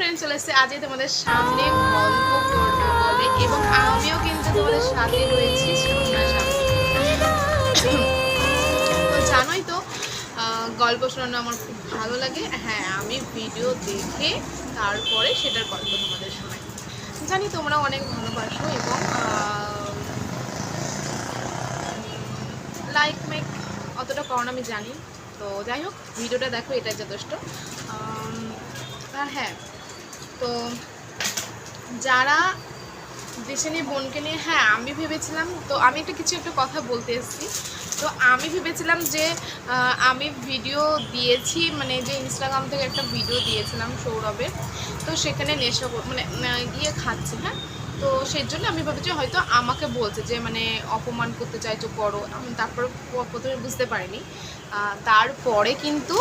Friend চলে এসেছে। আজকে তোমাদের সামনে গল্প বলে। এবং আমিও কিন্তু তোমাদের সাথে রয়েছি জানোই তো গল্প শোনানো আমার খুব ভালো লাগে। হ্যাঁ আমি ভিডিও দেখে তারপরে সেটার গল্প তোমাদের শোনাই। জানি তোমরা অনেক ভালোবাসো এবং লাইক মেক অতটা না, আমি জানি। তো যাই হোক ভিডিওটা দেখো, এটাই যথেষ্ট। আর হ্যাঁ তো যারা দেশে নিয়ে বোনকে নিয়ে হ্যাঁ আমি ভেবেছিলাম, তো আমি একটা কিছু একটা কথা বলতে এসেছি। তো আমি ভেবেছিলাম যে আমি ভিডিও দিয়েছি মানে যে ইনস্টাগ্রাম থেকে একটা ভিডিও দিয়েছিলাম সৌরভের, তো সেখানে নেশা মানে গিয়ে খাচ্ছে হ্যাঁ? তো সেই জন্য আমি ভাবছি হয়তো আমাকে বলছে যে মানে অপমান করতে চাইছো, করো। আমি তারপর প্রথমে বুঝতে পারিনি। তারপরে কিন্তু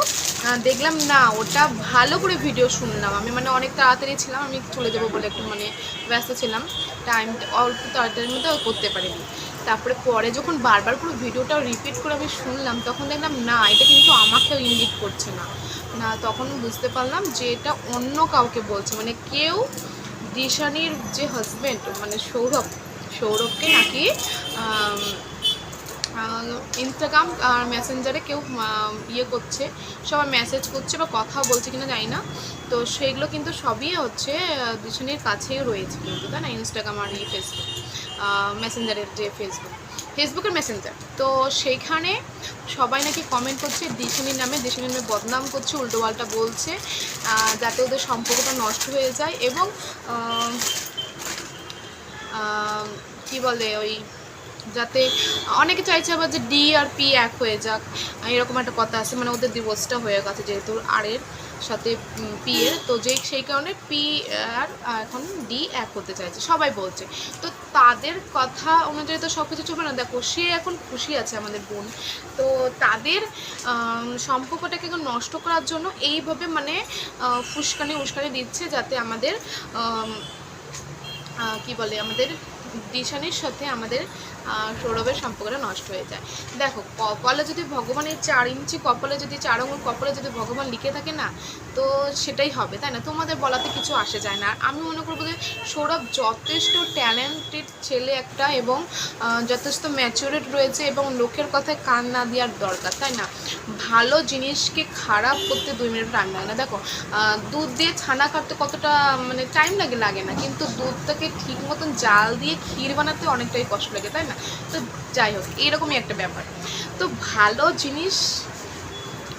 দেখলাম না, ওটা ভালো করে ভিডিও শুনলাম। আমি মানে অনেক তাড়াতাড়ি ছিলাম, আমি চলে যাব বলে একটু মানে ব্যস্ত ছিলাম। টাইম অল্প তাড়াতাড়ির মধ্যে করতে পারিনি। তারপরে পরে যখন বারবার পুরো ভিডিওটা রিপিট করে আমি শুনলাম, তখন দেখলাম, না, এটা কিন্তু আমাকেও ইঙ্গিত করছে না। না, তখন বুঝতে পারলাম যে এটা অন্য কাউকে বলছে। মানে কেউ দিশানির যে হাজব্যান্ড মানে সৌরভ, সৌরভকে নাকি ইনস্টাগ্রাম আর মেসেঞ্জারে কেউ ইয়ে করছে, সবাই মেসেজ করছে বা কথা বলছে কিনা জানি না। তো সেগুলো কিন্তু সবই হচ্ছে দিশানির কাছেই রয়েছে কিন্তু, তাই না? ইনস্টাগ্রাম আর ইয়ে ফেসবুক মেসেঞ্জারের যে ফেসবুক ফেসবুকের মেসেঞ্জার তো সেইখানে সবাই নাকি কমেন্ট করছে, দিশানির নামে দিশানির নামে বদনাম করছে উল্টোপাল্টা বলছে যাতে ওদের সম্পর্কটা নষ্ট হয়ে যায় এবং কি বলে ওই, যাতে অনেকে চাইছে আবার যে ডি আর পি এক হয়ে যাক, এরকম একটা কথা আছে মানে ওদের ডিভোর্সটা হয়ে গেছে যেহেতু, আর এর সাথে পি এর। তো যে সেই কারণে পি আর এখন ডি এক হতে চাইছে। সবাই বলছে। তো তাদের কথা অনুযায়ী তো সব কিছু চলবে না। দেখো সে এখন খুশি আছে আমাদের বোন। তো তাদের সম্পর্কটাকে এখন নষ্ট করার জন্য এইভাবে মানে ফুসকানি উস্কানি দিচ্ছে যাতে আমাদের আম, কি বলে আমাদের দিশানির সাথে আমাদের সৌরভের সম্পর্কটা নষ্ট হয়ে যায়। দেখো, কপালে যদি ভগবানের চার ইঞ্চি, কপালে যদি চার আঙুল, কপালে যদি ভগবান লিখে থাকে না, তো সেটাই হবে, তাই না? তোমাদের বলাতে কিছু আসে যায় না। আর আমি মনে করব যে সৌরভ যথেষ্ট ট্যালেন্টেড ছেলে একটা এবং যথেষ্ট ম্যাচুরেট রয়েছে এবং লোকের কথায় কান না দেওয়ার দরকার, তাই না? ভালো জিনিসকে খারাপ করতে দুই মিনিট টাইম লাগে না। দেখো দুধ দিয়ে ছানা কাটতে কতটা মানে টাইম লাগে লাগে না। কিন্তু দুধটাকে ঠিক মতন জাল দিয়ে ক্ষীর বানাতে অনেকটাই কষ্ট লাগে, তাই না? তো যাই হোক, এরকমই একটা ব্যাপার। তো ভালো জিনিস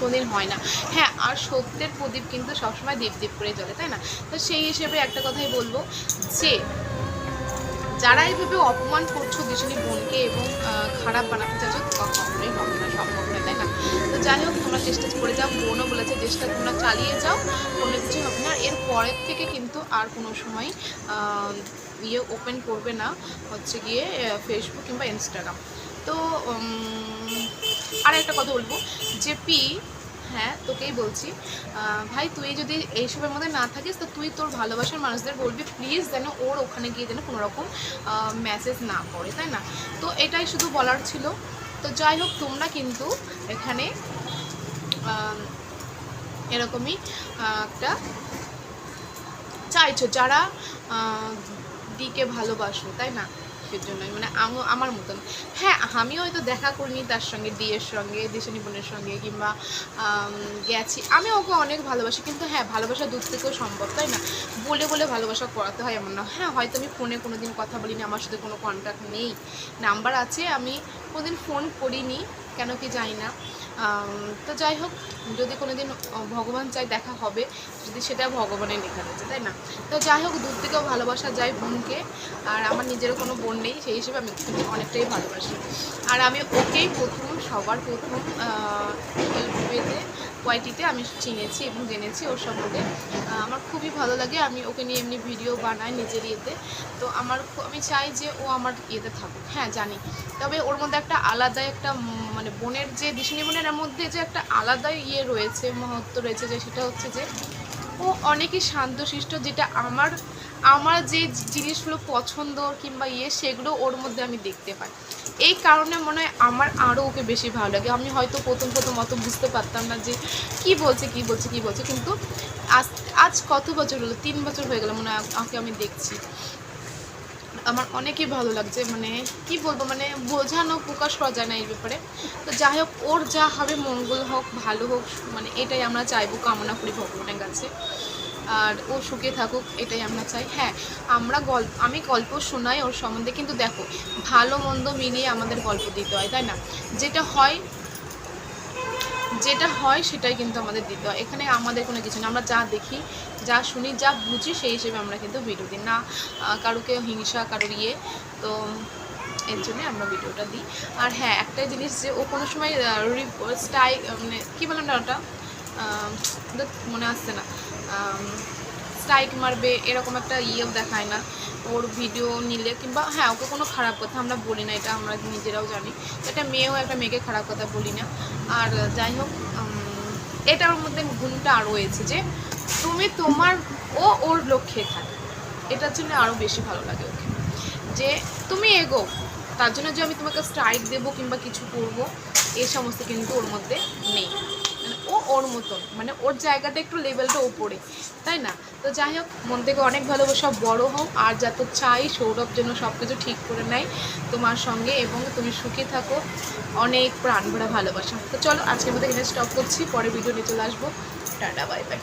কোনদিন হয় না। হ্যাঁ আর সত্যের প্রদীপ কিন্তু সবসময় দীপ করে চলে তাই না? তো সেই হিসেবে একটা কথাই বলব যে, যারা এইভাবে অপমান করছ দিশানি বোনকে এবং খারাপ বানাতে চাচ্ছ কখনোই হবে না, সম্ভব নয়, তাই না? তো যাই হোক, তোমরা চেষ্টা করে যাও, বোনও বলেছে চেষ্টা তোমরা চালিয়ে যাও, কোনো কিছু হবে না। এর পরের থেকে কিন্তু আর কোনো সময় ইয়ে ওপেন করবে না, হচ্ছে গিয়ে ফেসবুক কিংবা ইনস্টাগ্রাম তো আর একটা কথা বলব যে পি হ্যাঁ তোকেই বলছি ভাই, তুই যদি এইসবের মধ্যে না থাকিস, তো তুই তোর ভালোবাসার মানুষদের বলবি প্লিজ যেন ওর ওখানে গিয়ে যেন কোনো রকম মেসেজ না করে, তাই না? তো এটাই শুধু বলার ছিল। তো যাই হোক, তোমরা কিন্তু এখানে এরকমই একটা চাইছো। যারা দিকে ভালোবাসো, তাই না? সেজন্যই মানে আমার মতন। হ্যাঁ আমিও হয়তো দেখা করিনি তার সঙ্গে, দিয়ের সঙ্গে, দেশানি বোনের সঙ্গে কিংবা গেছি। আমি ওকে অনেক ভালোবাসি, কিন্তু হ্যাঁ ভালোবাসা দূর থেকেও সম্ভব, তাই না? বলে বলে ভালোবাসা করাতে হয় এমন না। হ্যাঁ হয়তো আমি ফোনে কোনো দিন কথা বলিনি, আমার সাথে কোনো কন্ট্যাক্ট নেই। নাম্বার আছে, আমি কোনোদিন ফোন করিনি, কেন কি জানি না। তো যাই হোক, যদি কোনো দিন ভগবান চাই দেখা হবে, যদি সেটা ভগবানের লেখা রয়েছে, তাই না? তো যাই হোক, দূর থেকেও ভালোবাসা যায় বোনকে, আর আমার নিজেরও কোনো বোন নেই, সেই হিসেবে আমি ওকে অনেকটাই ভালোবাসি। আর আমি ওকেই প্রথম, সবার প্রথম এলবিতে ওয়াইটিতে আমি চিনেছি এবং জেনেছি ওর সম্বন্ধে আমার খুবই ভালো লাগে, আমি ওকে নিয়ে এমনি ভিডিও বানাই নিজের ইয়েতে। তো আমার আমি চাই যে ও আমার ইয়েতে থাকুক হ্যাঁ জানি। তবে ওর মধ্যে একটা আলাদা একটা মানে বোনের যে দিশানি বোনের মধ্যে যে একটা আলাদা ইয়ে রয়েছে, মহত্ব রয়েছে যে সেটা হচ্ছে যে ও অনেকই শান্তশিষ্ট যেটা আমার আমার যে জিনিসগুলো পছন্দ কিংবা ইয়ে সেগুলো ওর মধ্যে আমি দেখতে পাই। এই কারণে মনে হয় আমার আরও ওকে বেশি ভালো লাগে। আমি হয়তো প্রথম প্রথম অত বুঝতে পারতাম না যে কি বলছে কি বলছে কি বলছে। কিন্তু আজ আজ কত বছর হলো? তিন বছর হয়ে গেল মনে হয় আমি দেখছি। আমার অনেকই ভালো লাগছে মানে কি বলব মানে বোঝানো, প্রকাশ করা যায় না এই ব্যাপারে। তো যাই হোক, ওর যা হবে, মঙ্গল হোক, ভালো হোক মানে এটাই আমরা চাইব, কামনা করি ভগবানের কাছে। আর ও সুখে থাকুক, এটাই আমরা চাই। হ্যাঁ আমরা গল্প আমি গল্প শোনাই ওর সম্বন্ধে, কিন্তু দেখো, ভালো মন্দ মিলিয়ে আমাদের গল্প দিতে হয়, তাই না? যেটা হয় যেটা হয় সেটাই কিন্তু আমাদের দিতে হয়। এখানে আমাদের কোনো কিছু না আমরা যা দেখি, যা শুনি, যা বুঝি, সেই হিসেবে আমরা কিন্তু ভিডিও দিই। না কারোকে হিংসা, কারোর ইয়ে তো এর জন্যে আমরা ভিডিওটা দিই। আর হ্যাঁ একটাই জিনিস যে ও কোনো সময় স্টাই মানে কী বলেন না ওটা মনে আসছে না। স্ট্রাইক মারবে, এরকম একটা ইয়েও দেখায় না। ওর ভিডিও নিলে কিংবা হ্যাঁ ওকে কোনো খারাপ কথা আমরা বলি না, এটা আমরা নিজেরাও জানি। একটা মেয়েও একটা মেয়েকে খারাপ কথা বলি না। আর যাই হোক এটার মধ্যে গুণটা আরও রয়েছে যে, তুমি তোমার ও ওর লক্ষ্যে থাকে। এটার জন্য আরও বেশি ভালো লাগে ওকে। যে, তুমি এগো তার জন্য যে আমি তোমাকে স্ট্রাইক দেবো কিংবা কিছু করব এই সমস্ত কিন্তু ওর মধ্যে নেই। ও ওর মতন। মানে ওর জায়গাটা একটু লেভেলটা ওপরে তাই না? তো যাই হোক, মন থেকে অনেক ভালোবাসা, বড় হোক, আর যা তো চাই সৌরভ যেন সব কিছু ঠিক করে নেয় তোমার সঙ্গে এবং তুমি সুখী থাকো। অনেক প্রাণ ভরা ভালোবাসা। তো চলো, আজকের মধ্যে এখানে স্টপ করছি। পরে ভিডিও নিয়ে চলে আসব। Tata bye bye